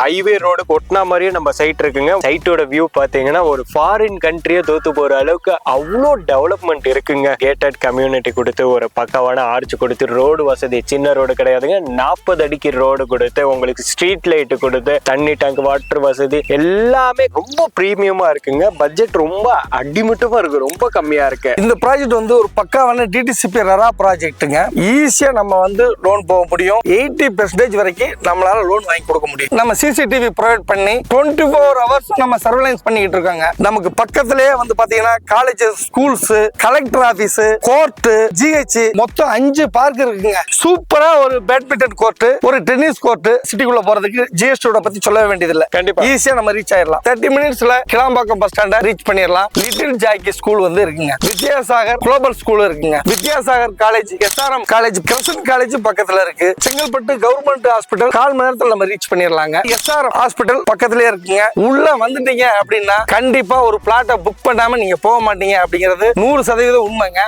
Highway road ஒட்டினா மாதிரியே நம்ம side இருக்குங்க. சைட்டோட வியூ பார்த்தீங்கன்னா ஒரு ஃபாரின் கண்ட்ரியை தோத்து போகிற அளவுக்கு அவ்வளோ டெவலப்மெண்ட் இருக்குங்க. கேட்டட் கம்யூனிட்டி கொடுத்து ஒரு பக்காவான ஆர்ச் கொடுத்து ரோடு வசதி சின்ன ரோடு கிடையாதுங்க. நாற்பது அடிக்கு ரோடு கொடுத்து உங்களுக்கு ஸ்ட்ரீட் லைட்டு கொடுத்து தண்ணி டேங்க் வாட்டர் வசதி எல்லாமே ரொம்ப ப்ரீமியமாக இருக்குங்க. பட்ஜெட் ரொம்ப அடிமட்டமாக இருக்கு ரொம்ப கம்மியாக இருக்கு. இந்த ப்ராஜெக்ட் வந்து ஒரு பக்காவான டிடிசிபி ரரா ப்ராஜெக்ட்டுங்க ஈஸியாக நம்ம வந்து லோன் போக முடியும். எயிட்டி பெர்சன்டேஜ் வரைக்கும் நம்மளால லோன் வாங்கி கொடுக்க முடியும். நம்ம சிசிடிவி ப்ரொவைட் பண்ணி டுவெண்ட்டி ஃபோர் ஹவர்ஸ் நம்ம சர்வேலன்ஸ் பண்ணிக்கிட்டு இருக்காங்க. நமக்கு பக்கத்திலேயே வந்து பாத்தீங்கன்னா colleges schools collector office court GH மொத்தம் அஞ்சு பார்க் இருக்குங்க. சூப்பரா ஒரு பேட்மிண்டன் கோர்ட் ஒரு டென்னிஸ் கோர்ட் சிட்டிக்குள்ள போறதுக்கு ஜிஎஸ்டியோட பத்தி சொல்ல வேண்டியதில்லை. கண்டிப்பா. ஈஸியா நம்ம ரீச் ஆயிடலாம். தேர்ட்டி மினிட்ஸ்ல கிளாம்பாக்கம் பஸ் ஸ்டாண்ட ரீச் பண்ணிடலாம். லிட்டில் ஜாக்கி ஸ்கூல் வந்து இருக்குங்க. வித்யாசாகர் குளோபல் ஸ்கூல் இருக்குங்க. Vidyasagar college SRM college Crescent college பக்கத்துல இருக்கு. செங்கல்பட்டு கவர்மெண்ட் ஹாஸ்பிட்டல் கால் மணி நேரத்துல நம்ம ரீச் பண்ணிடலாங்க. எஸ்ஆர் ஹாஸ்பிட்டல் பக்கத்திலே இருக்குங்க. உள்ள வந்துட்டீங்க அப்படின்னா கண்டிப்பா ஒரு பிளாட்டை புக் பண்ணாம நீங்க போக மாட்டீங்க அப்படிங்கிறது நூறு சதவீதம் உண்மைங்க.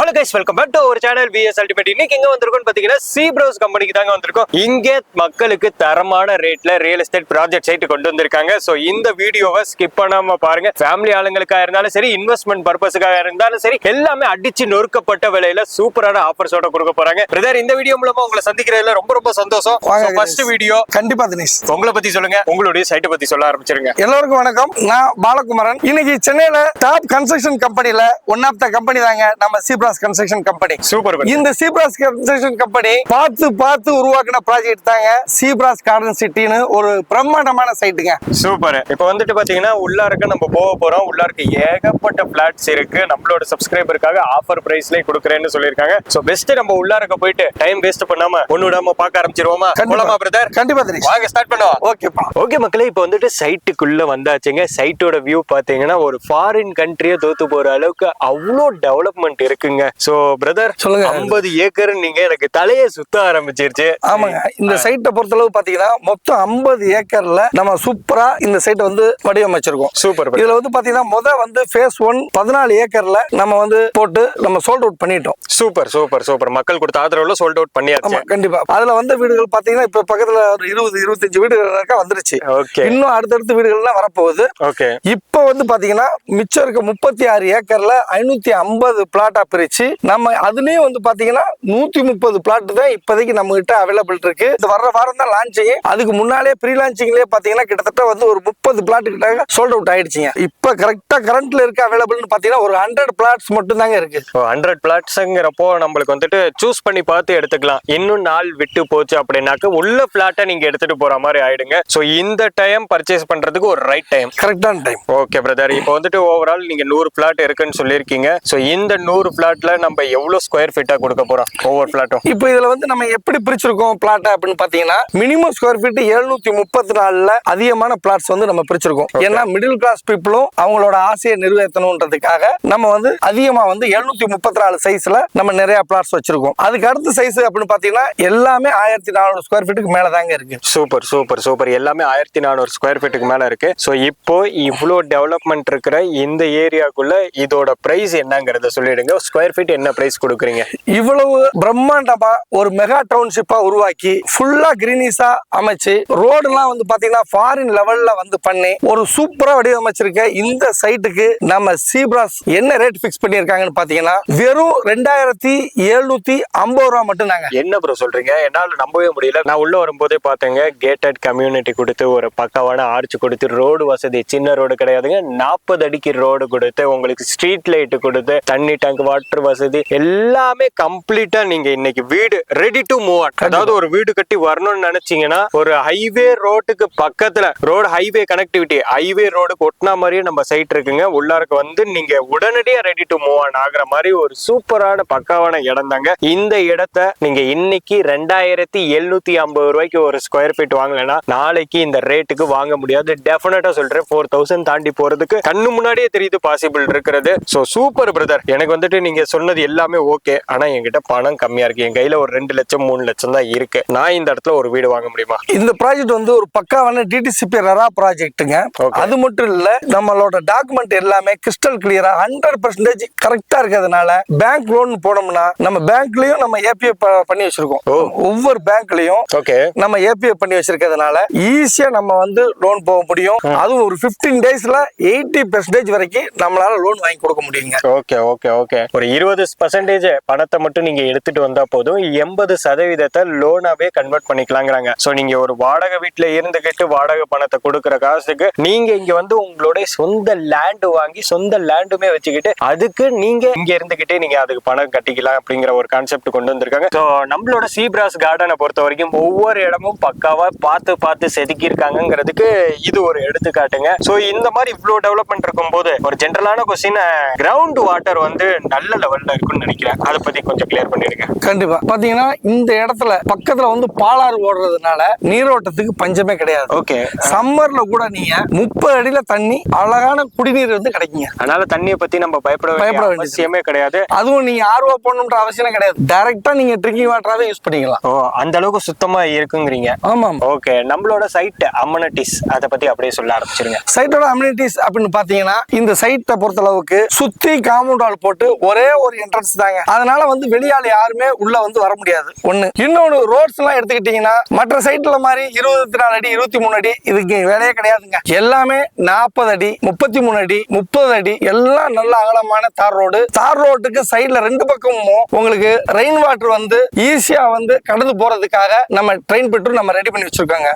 Hello guys welcome back to ஒரு சேனல் பிஎஸ் அல்டிமேட் இன்னைக்கு எங்க வந்திருக்கோம் பாத்தீங்கன்னா சி ப்ரோஸ் கம்பெனிக்கு தாங்க வந்திருக்கோம். இங்கே மக்களுக்கு தரமான ரேட்ல ரியல் எஸ்டேட் ப்ராஜெக்ட் சைட் கொண்டு வந்திருக்காங்க. சோ இந்த வீடியோவை ஸ்கிப் பண்ணாம பாருங்க. ஃபேமிலி ஆளுங்களுக்காக இருந்தாலும் சரி இன்வெஸ்ட்மெண்ட் பர்பஸுக்காக இருந்தாலும் சரி எல்லாமே அடிச்சு நொறுக்கப்பட்ட விலையில சூப்பரான ஆஃபர்ஸோட கொடுக்க போறாங்க. பிரதர் இந்த வீடியோ மூலமா உங்களை சந்திக்கிறதுல ரொம்ப ரொம்ப சந்தோஷம். ஃபர்ஸ்ட் வீடியோ கண்டிப்பா தினேஷ். உங்களை பத்தி சொல்லுங்க. உங்களுடைய சைட்டை பத்தி சொல்ல ஆரம்பிச்சிருங்க. எல்லோருக்கும் வணக்கம். நான் பாலகுமாரன். இன்னைக்கு சென்னையில டாப் கன்ஸ்ட்ரக்ஷன் கம்பெனில ஒன் ஆஃப் த கம்பெனி தாங்க நம்ம சீப்ராஸ் கன்ஸ்ட்ரக்ஷன் கம்பெனி சூப்பர் இந்த சீப்ராஸ் கன்ஸ்ட்ரக்ஷன் கம்பெனி பார்த்து பார்த்து உருவாக்கின ப்ராஜெக்ட் தாங்க சீப்ராஸ் கார்டன் சிட்டின்னு ஒரு பிரம்மாண்டமான சைட்டுங்க சூப்பர் இப்போ வந்துட்டு பாத்தீங்கன்னா உள்ளார்க்க நம்ம போக போறோம். உள்ளார்க்க ஏகப்பட்ட பிளாட்ஸ் இருக்கு. நம்மளோட சப்ஸ்கிரைபருக்காக ஆஃபர் பிரைஸ்லயே கொடுக்குறேன்னு சொல்லியிருக்காங்க. சோ பெஸ்ட் நம்ம உள்ளார்க்க போயிட்டு டைம் வேஸ்ட் பண்ணாம ஒண்ணு விடாம பார்க்க ஆரம்பிச்சிருவோமா? போலாமா பிரதர் கண்டிப்பா வாங்க ஸ்டார்ட் பண்ணுவோம். ஓகேப்பா ஓகே மக்களே இப்போ வந்துட்டு சைட்டுக்குள்ள வந்தாச்சுங்க. சைட்டோட வியூ பாத்தீங்கன்னா ஒரு ஃபாரின் கண்ட்ரியே தோத்து போற அளவுக்கு அவ்வளோ டெவலப்மெண்ட் இருக்குங்க. சோ பிரதர் சொல்லுங்க. ஐம்பது ஏக்கர் நீங்க எனக்கு தலையே சுத்த ஆரம்பிச்சிருச்சு. ஆமாங்க. இந்த சைட்டை பொறுத்தளவு பாத்தீங்கன்னா மொத்தம் 50 ஏக்கர்ல நம்ம சூப்பரா இந்த சைட்டை வந்து வடிவமைச்சிருக்கோம். சூப்பர் இதுல வந்து பாத்தீங்கன்னா முத வந்து ஃபேஸ் ஒன் பதினாலு ஏக்கர்ல நம்ம வந்து போட்டு நம்ம சோல்ட் அவுட் பண்ணிட்டோம். சூப்பர் சூப்பர் சூப்பர் மக்கள் கொடுத்த ஆதரவுல சோல்ட் அவுட் பண்ணியாச்சு. கண்டிப்பா. அதுல வந்த வீடுகள் பாத்தீங்கன்னா இப்ப பக்கத்துல ஒரு இருபது இருபத்தஞ்சு வீடுகள் வந்துருச்சு. ஓகே இன்னும் அடுத்தடுத்த வீடுகள்லாம் வரப்போகுது. ஓகே இப்ப வந்து பாத்தீங்கன்னா மிச்சம் இருக்க முப்பத்தி ஆறு ஏக்கர்ல ஐநூத்தி ஐம்பது பிளாட்டா பிரிச்சு நம்ம அதுலயும் வந்து பாத்தீங்கன்னா நூத்தி முப்பது பிளாட் தான் இப்போதைக்கு நம்ம கிட்ட அவைலபிள் இருக்கு. இது வர்ற வாரம் தான் லான்ச்சிங் அதுக்கு முன்னாலே ப்ரீ லான்ச்சிங்லயே பாத்தீங்கன்னா கிட்டத்தட்ட வந்து ஒரு முப்பது பிளாட் கிட்ட சோல்ட் அவுட் ஆயிடுச்சுங்க. இப்ப கரெக்டா கரண்ட்ல இருக்க அவைலபிள்னு பாத்தீங்கன்னா ஒரு ஹண்ட்ரட் பிளாட்ஸ் மட்டும் தாங்க இருக்கு ஹண்ட்ரட் பிளாட்ஸுங்கிறப்போ நம்மளுக்கு வந்துட்டு சூஸ் பண்ணி பார்த்து எடுத்துக்கலாம். இன்னும் நாள் விட்டு போச்சு அப்படின்னாக்க உள்ள பிளாட்டை நீங்க எடுத்துட்டு போற மாதிரி ஆயிடுங்க. ஸோ இந்த டைம் பர்ச்சேஸ் பண்றதுக்கு ஒரு ரைட் டைம் கரெக்டான டைம் ஓகே பிரதர் இப்போ வந்துட்டு ஓவரால் நீங்க நூறு பிளாட் இருக்குன்னு சொல்லியிருக்கீங்க. ஸோ இந்த நூறு பிளாட்ல நம்ம எவ்வளவு ஸ்கொயர் ஃபீட்டா கொடுக்க போறோம் ஒவ்வொரு பிளாட்டும் இப்போ இதுல வந்து நம்ம எப்படி பிரிச்சிருக்கோம் பிளாட் அப்படின்னு பாத்தீங்கன்னா மினிமம் ஸ்கொயர் ஃபீட் எழுநூத்தி முப்பத்தி நாலுல அதிகமான பிளாட்ஸ் வந்து நம்ம பிரிச்சிருக்கோம். ஏன்னா மிடில் கிளாஸ் பீப்புளும் அவங்களோட ஆசையை நிறைவேற்றணுன்றதுக்காக நம்ம வந்து அதிகமா வந்து எழுநூத்தி முப்பத்தி நாலு சைஸ்ல நம்ம நிறைய பிளாட்ஸ் வச்சிருக்கோம். அதுக்கு அடுத்த சைஸ் அப்படின்னு பாத்தீங்கன்னா எல்லாமே ஆயிரத்தி நானூறு ஸ்கொயர் ஃபீட்டுக்கு மேல தாங்க இருக்கு. Super super super. எல்லாமே ஆயிரத்தி நானூறு ஸ்கொயர் ஃபீட்டுக்கு மேல இருக்கு. ஸோ இப்போ இவ்வளோ டெவலப்மெண்ட் இருக்கிற இந்த ஏரியாக்குள்ள இதோட பிரைஸ் என்னங்கிறத சொல்லிடுங்க. ஸ்கொயர் ஃபீட் என்ன பிரைஸ் கொடுக்குறீங்க? இவ்வளவு பிரம்மாண்டமா ஒரு மெகா டவுன்ஷிப்பா உருவாக்கி ஃபுல்லா கிரீனிஸா அமைச்சு ரோடுலாம் வந்து பாத்தீங்கன்னா ஃபாரின் லெவல்ல வந்து பண்ணி ஒரு சூப்பரா வடிவமைச்சிருக்க இந்த சைட்டுக்கு நம்ம சீப்ராஸ் என்ன ரேட் ஃபிக்ஸ் பண்ணியிருக்காங்கன்னு பாத்தீங்கன்னா வெறும் ரெண்டாயிரத்தி எழுநூத்தி ஐம்பது ரூபா மட்டும் தாங்க என்ன ப்ரோ சொல்றீங்க? என்னால நம்பவே முடியல. நான் உள்ள வரும்போதே பார்த்தேங்க கேட்டட் கம்யூனிட்டி கொடுத்து ஒரு பக்காவான ஆர்ச் கொடுத்து ரோடு வசதி சின்ன ரோடு கிடையாதுங்க. நாற்பது அடிக்கு ரோடு கொடுத்து உங்களுக்கு ஸ்ட்ரீட் லைட் கொடுத்து தண்ணி டேங்க் வாட்டர் வசதி எல்லாமே கம்ப்ளீட்டா நீங்க இன்னைக்கு வீடு ரெடி டு மூவ் அதாவது ஒரு வீடு கட்டி வரணும்னு நினைச்சீங்கன்னா ஒரு ஹைவே ரோட்டுக்கு பக்கத்துல ரோடு ஹைவே கனெக்டிவிட்டி ஹைவே ரோடுக்கு ஒட்டினா மாதிரியே நம்ம சைட் இருக்குங்க. உள்ளாருக்கு வந்து நீங்க உடனடியா ரெடி டு மூவ் ஆன் ஆகுற மாதிரி ஒரு சூப்பரான பக்காவான இடம் தாங்க. இந்த இடத்த நீங்க இன்னைக்கு ரெண்டாயிரத்தி எழுநூத்தி ஐம்பது ரூபாய்க்கு ஒரு ஸ்கொயர் ஃபீட் வாங்கலைன்னா நாளைக்கு இந்த ரேட்டுக்கு வாங்க முடியாது. டெஃபினட்டா சொல்றேன் ஃபோர் தௌசண்ட் தாண்டி போறதுக்கு கண்ணு முன்னாடியே தெரியுது பாசிபிள் இருக்கிறது. ஸோ சூப்பர் பிரதர் எனக்கு வந்துட்டு நீங்க சொன்னது எல்லாமே ஓகே. ஆனா என்கிட்ட பணம் கம்மியா இருக்கு. என் கையில ஒரு ரெண்டு லட்சம் மூணு லட்சம் தான் இருக்கு. நான் இந்த இடத்துல ஒரு வீடு வாங்க முடியுமா? இந்த ப்ராஜெக்ட் வந்து ஒரு பக்காவான டிடிசிபி ரெரா ப்ராஜெக்ட்டுங்க. அது மட்டும் இல்ல நம்மளோட டாக்குமெண்ட் எல்லாமே கிறிஸ்டல் கிளியரா ஹண்ட்ரட் பர்சன்டேஜ் கரெக்டா இருக்கிறதுனால பேங்க் லோன் போனோம்னா நம்ம பேங்க்லயும் நம்ம ஏபிஐ பண்ணி வச்சிருக்கோம். ஒவ்வொரு பேங்க்லயும் ஓகே நம்ம ஏபிஐ பண்ணி வச்சிருக்கிறதுனால ஈஸியா நம்ம வந்து லோன் போக முடியும். அதுவும் ஒரு 15 டேஸ்ல எயிட்டி பெர்சன்டேஜ் வரைக்கும் நம்மளால லோன் வாங்கி கொடுக்க முடியுங்க. ஓகே ஓகே ஓகே ஒரு இருபது பர்சன்டேஜ் பணத்தை மட்டும் நீங்க எடுத்துட்டு வந்தா போதும். எண்பது சதவீதத்தை லோனாவே கன்வெர்ட் பண்ணிக்கலாங்கிறாங்க. சோ நீங்க ஒரு வாடகை வீட்டுல இருந்துகிட்டு வாடகை பணத்தை கொடுக்குற காசுக்கு நீங்க இங்க வந்து உங்களுடைய சொந்த லேண்டு வாங்கி சொந்த லேண்டுமே வச்சுக்கிட்டு அதுக்கு நீங்க இங்க இருந்துகிட்டே நீங்க அதுக்கு பணம் கட்டிக்கலாம் அப்படிங்கிற ஒரு கான்செப்ட் கொண்டு வந்திருக்காங்க. சோ நம்மளோட சீப்ராஸ் கார்டனை பொறுத்த வரைக்கும் ஒவ்வொரு இடமும் பக்காவா பார்த்து பார்த்து செதுக்கி இருக்காங்கிறதுக்கு இது ஒரு எடுத்துக்காட்டுங்க. சோ இந்த மாதிரி இவ்வளவு டெவலப்மெண்ட் இருக்கும்போது ஒரு ஜென்ரலான கொஸ்டின் கிரவுண்ட் வாட்டர் வந்து நல்ல லெவல்ல இருக்கும்னு நினைக்கிறேன். அதை பத்தி கொஞ்சம் கிளியர் பண்ணிருங்க கண்டிப்பா. பாத்தீங்கன்னா இந்த இடத்துல பக்கத்துல வந்து பாலாறு ஓடுறதுனால நீரோட்டத்துக்கு பஞ்சமே கிடையாது. ஓகே. சம்மர்ல கூட நீங்க முப்பது அடியில தண்ணி அழகான குடிநீர் வந்து கிடைக்குங்க. அதனால தண்ணியை பத்தி நம்ம பயப்பட பயப்பட வேண்டிய அவசியமே கிடையாது. அதுவும் நீங்க ஆர்வ போடணுன்ற அவசியம் கிடையாது. டைரக்டா நீங்க ட்ரிங்கிங் வாட்டராவே யூஸ் பண்ணிக்கலாம். ஓ அந்த அளவுக்கு சுத்தமா இருக்குங்கிறீங்க. ஆமாம். ஓகே நம்மளோட சைட் அம்மனிட்டிஸ் அதை பத்தி அப்படியே சொல்ல ஆரம்பிச்சிருங்க. சைட்டோட அம்யூனிட்டிஸ் அப்படின்னு பாத்தீங்கன்னா இந்த சைட்டை பொறுத்த அளவுக்கு சுத்தி காம்பவுண்ட் வால் போட்டு ஒரே ஒரு என்ட்ரன்ஸ் தாங்க. அதனால வந்து வெளியால யாருமே உள்ள வந்து வர முடியாது. ஒண்ணு. இன்னொன்னு ரோட்ஸ் எல்லாம் எடுத்துக்கிட்டீங்கன்னா மற்ற சைட்ல மாதிரி இருபத்தி நாலு அடி இருபத்தி மூணு அடி இதுக்கு வேலையே கிடையாதுங்க. எல்லாமே நாற்பது அடி முப்பத்தி மூணு அடி முப்பது அடி எல்லாம் நல்ல அகலமான தார் ரோடு தார் ரோட்டுக்கு சைட்ல ரெண்டு பக்கமும் உங்களுக்கு ரெயின் வாட்டர் வந்து ஈஸியா வந்து கடந்து போறதுக்காக நம்ம ட்ரெயின் பெட்ரோல் நம்ம ரெடி பண்ணி வச்சிருக்கோங்க.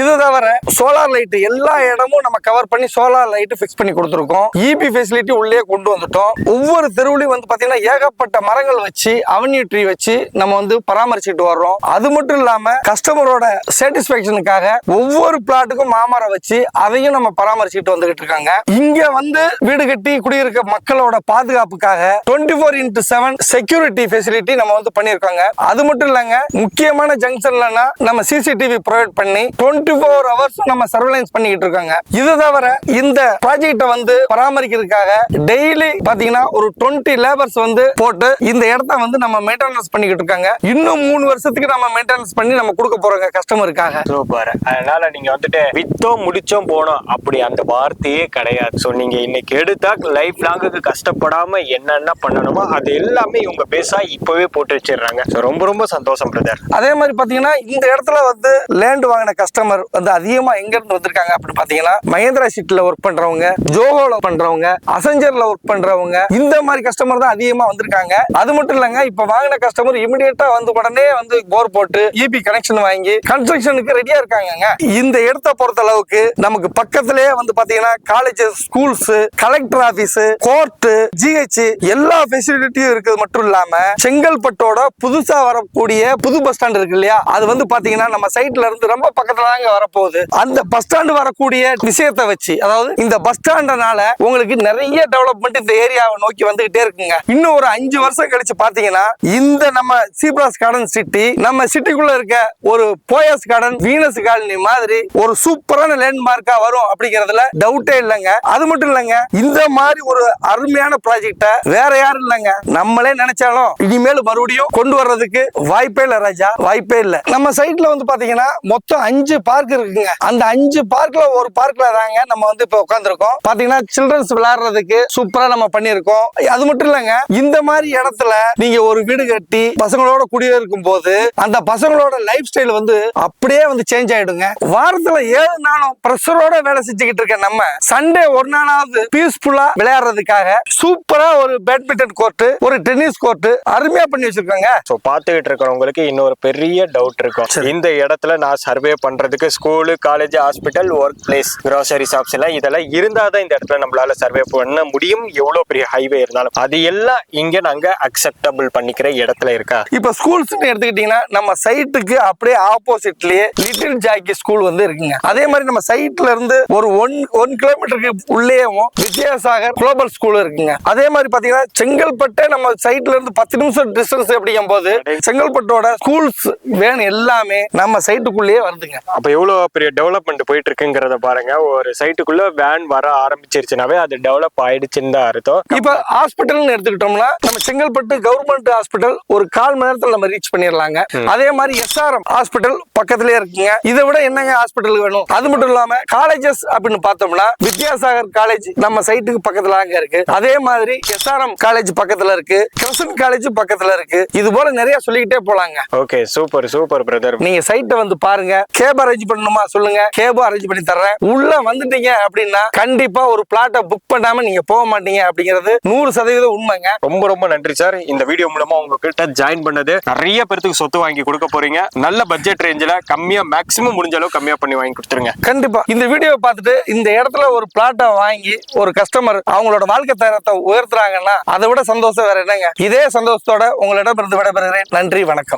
இது தவிர சோலார் லைட் எல்லா இடமும் நம்ம கவர் பண்ணி சோலார் லைட் ஃபிக்ஸ் பண்ணி கொடுத்துருக்கோம். இபி ஃபெசிலிட்டி உள்ளே கொண்டு வந்துட்டோம். ஒவ்வொரு தெருவுலையும் வந்து பாத்தீங்கன்னா ஏகப்பட்ட மரங்கள் வச்சு அவன்யூ ட்ரீ வச்சு நம்ம வந்து பராமரிச்சுட்டு வர்றோம். அது மட்டும் இல்லாம கஸ்டமரோட சாட்டிஸ்ஃபேக்ஷனுக்காக ஒவ்வொரு பிளாட்டுக்கும் மாமரம் வச்சு அதையும் நம்ம பராமரிச்சுட்டு வந்துகிட்டு இருக்காங்க. இங்க வந்து வீடு கட்டி குடியிருக்க மக்களோட பாதுகாப்புக்காக twenty four into seven security facility நம்ம வந்து பண்ணியிருக்காங்க. அது மட்டும் இல்லைங்க முக்கியமான ஜங்ஷன்லனா நம்ம சிசிடிவி ப்ரொவைட் பண்ணி டுவெண்ட்டி ஃபோர் ஹவர்ஸ் நம்ம சர்வலைன்ஸ் பண்ணிக்கிட்டு இருக்காங்க. இது தவிர இந்த ப்ராஜெக்டை வந்து பராமரிக்கிறதுக்காக டெய்லி பாத்தீங்கன்னா ஒரு டுவெண்ட்டி லேபர்ஸ் வந்து போட்டு இந்த இடத்த வந்து நம்ம மெயின்டெனன்ஸ் பண்ணிக்கிட்டு இருக்காங்க. இன்னும் மூணு வருஷத்துக்கு நம்ம மெயின்டெனன்ஸ் பண்ணி நம்ம கொடுக்க போறோங்க கஸ்டமருக்காக சூப்பர் அதனால நீங்க வந்துட்டு வித்தோம் முடிச்சோம் போனோம். அப்படி அந்த வார்த்தையே கிடையாது. சோ நீங்க இன்னைக்கு எடுத்தா லைஃப் லாங்குக்கு கஷ்டப்படாம என்னென்ன பண்ணணுமோ அது எல்லாமே இவங்க பேசா இப்பவே போட்டு வச்சிடுறாங்க. ரொம்ப ரொம்ப சந்தோஷம் பிரதர் அதே மாதிரி பாத்தீங்கன்னா இந்த இடத்துல வந்து லேண்ட் வாங்கின கஸ்டமர் வந்து அதிகமா எங்க இருந்து வந்திருக்காங்க அப்படின்னு பாத்தீங்கன்னா மகேந்திரா சிட்டில ஒர்க் பண்றவங்க ஜோகோல பண்றவங்க அசஞ்சர்ல ஒர்க் பண்றவங்க இந்த மாதிரி கஸ்டமர் தான் அதிகமா வந்திருக்காங்க. அது மட்டும் இல்லங்க இப்ப வாங்கின கஸ்டமர் இமிடியேட்டா வந்து உடனே வந்து போர் போட்டு இபி கனெக்ஷன் வாங்கி கன்ஸ்ட்ரக்ஷனுக்கு ரெடியா இருக்காங்க இந்த இடத்த பொறுத்த அளவுக்கு நமக்கு பக்கத்திலே வந்து பாத்தீங்கன்னா colleges schools collector office court GH எல்லா ஃபெசிலிட்டியும் இருக்குது மட்டும் இல்லாம செங்கல்பட்டோட புதுசா வரக்கூடிய புது பஸ் ஸ்டாண்ட் இருக்கு இல்லையா? அது வந்து பாத்தீங்கன்னா நம்ம சைட்ல இருந்து ரொம்ப பக்கத்துல தாங்க வரப்போகுது. அந்த பஸ் ஸ்டாண்ட் வரக்கூடிய விஷயத்தை வச்சு அதாவது இந்த பஸ் ஸ்டாண்டனால உங்களுக்கு நிறைய டெவலப்மெண்ட் இந்த ஏரியாவை நோக்கி வந்துகிட்டே இருக்குங்க. இன்னும் ஒரு அஞ்சு வருஷம் கழிச்சு பாத்தீங்கன்னா இந்த நம்ம சீப்ராஸ் கார்டன் சிட்டி நம்ம சிட்டிக்குள்ள இருக்க ஒரு போயஸ் கார்டன் வீனஸ் காலனி மாதிரி ஒரு சூப்பரான லேண்ட்மார்க்கா வரும் அப்படிங்கறதுல டவுட்டே இல்லைங்க. அது மட்டும் இல்லைங்க இந்த மாதிரி ஒரு அருமையான ப்ராஜெக்ட வேற யாரும் இல்லைங்க. நம்மளே நினைச்சாலும் இனிமேல் மறுபடியும் கொண்டு வர்றதுக்கு வாய்ப்பே இல்லை ராஜா வாய்ப்பே இல்ல. நம்ம சைட்ல வந்து பாத்தீங்கன்னா மொத்தம் அஞ்சு பார்க் இருக்குங்க. அந்த அஞ்சு பார்க்ல ஒரு பார்க்ல தாங்க நம்ம வந்து இப்ப உட்காந்துருக்கோம் பாத்தீங்கன்னா சில்ட்ரன்ஸ் விளையாடுறதுக்கு சூப்பரா நம்ம பண்ணியிருக்கோம். அது மட்டும் இல்லைங்க இந்த மாதிரி இடத்துல நீங்க ஒரு வீடு கட்டி பசங்களோட குடியிருக்கும் போது அந்த பசங்களோட லைஃப் ஸ்டைல் வந்து அப்படியே வந்து சேஞ்ச் ஆயிடுங்க. வாரத்துல ஏழு நாளும் ப்ரெஷரோட வேலை செஞ்சுக்கிட்டு இருக்க நம்ம சண்டே ஒரு நாளாவது பீஸ்ஃபுல்லா விளையாடுறதுக்காக சூப்பரா ஒரு பேட்மிண்டன் கோர்ட் ஒரு டென்னிஸ் கோர்ட் அருமையா பண்ணி வச்சிருக்காங்க. ஸோ பார்த்துக்கிட்டு இருக்கிறவங்களுக்கு இன்னொரு பெரிய டவுட் இருக்கும். இந்த இடத்துல நான் சர்வே பண்றதுக்கு school college hospital work place grocery shops எல்லாம் இதெல்லாம் இருந்தால் தான் இந்த இடத்துல நம்மளால சர்வே பண்ண முடியும். எவ்வளோ பெரிய ஹைவே இருந்தாலும். அது எல்லாம் இங்க நாங்க அக்செப்டபிள் பண்ணிக்கிற இடத்துல இருக்கா? இப்ப ஸ்கூல்ஸ் எடுத்துக்கிட்டீங்கன்னா நம்ம சைட்டுக்கு அப்படியே ஆப்போசிட்லயே லிட்டில் ஜாக்கி ஸ்கூல் வந்து இருக்குங்க. அதே மாதிரி நம்ம சைட்ல இருந்து ஒரு ஒன் ஒன் கிலோமீட்டருக்கு உள்ளேயும் வித்யாசாகர் குளோபல் ஸ்கூல் இருக்குங்க. அதே மாதிரி பாத்தீங்கன்னா செங்கல்பட்டை நம்ம சைட்ல இருந்து பத்து நிமிஷம் டிஸ்டன்ஸ் அப்படிங்கும் போது செங்கல்பட்டோட ஸ்கூல்ஸ் வேன் எல்லாமே நம்ம சைட்டுக்குள்ளேயே வருதுங்க. அப்ப எவ்வளவு பெரிய டெவலப்மெண்ட் போயிட்டு இருக்குங்கிறத பாருங்க. ஒரு சைட்டுக்குள்ள வேன் வர ஆரம்பிச்சிருச்சுனாவே அது டெவலப் ஆயிடுச்சுன்னு தான் அர்த்தம். இப்ப ஹாஸ்பிட்டல்னு எடுத்துக்கிட்டோம் எடுத்துக்கிட்டோம்னா நம்ம செங்கல்பட்டு கவர்மெண்ட் ஹாஸ்பிட்டல் ஒரு கால் மணி நேரத்துல நம்ம ரீச் பண்ணிடலாங்க. அதே மாதிரி எஸ்ஆர்எம் ஹாஸ்பிட்டல் பக்கத்துலயே இருக்குங்க. இதை விட என்னங்க ஹாஸ்பிட்டல் வேணும்? அது மட்டும் இல்லாம காலேஜஸ் அப்படின்னு பார்த்தோம்னா வித்யாசாகர் காலேஜ் நம்ம சைட்டுக்கு பக்கத்துல அங்க இருக்கு. அதே மாதிரி எஸ்ஆர்எம் காலேஜ் பக்கத்துல இருக்கு. கிரசன் காலேஜ் பக்கத்துல இருக்கு. இது போல நிறைய சொல்லிக்கிட்டே போலாங்க. ஓகே சூப்பர் சூப்பர் பிரதர் நீங்க சைட்டை வந்து பாருங்க. கேப் அரேஞ்ச் பண்ணணுமா சொல்லுங்க. கேபும் அரேஞ்ச் பண்ணி தர்றேன். உள்ள வந்துட்டீங்க அப்படின்னா கண்டிப்பா ஒரு பிளாட்டை புக் பண்ணாம நீங்க போக மாட்டீங்க அப்படிங்கிறது நூறு சதவீதம் உண்மைங்க ரொம்ப ரொம்ப நன்றி சார் இந்த வீடியோ மூலமா உங்ககிட்ட ஜாயின் பண்ணது நிறைய பேருக்கு சொத்து வாங்கி கொடுக்க போறீங்க. நல்ல பட்ஜெட் ரேஞ்சில் கம்மியா மேக்ஸிமம் முடிஞ்ச அளவு கம்மியா பண்ணி வாங்கி கொடுத்துருங்க. கண்டிப்பா. இந்த வீடியோ பார்த்துட்டு இந்த இடத்துல ஒரு பிளாட்டை வாங்கி ஒரு கஸ்டமர் அவங்களோட வாழ்க்கை தரத்தை உயர்த்துறாங்கன்னா அதை விட சந்தோஷம் வேற என்னங்க? இதே சந்தோஷத்தோட உங்களிடம் இருந்து விடைபெறுகிறேன். நன்றி வணக்கம்.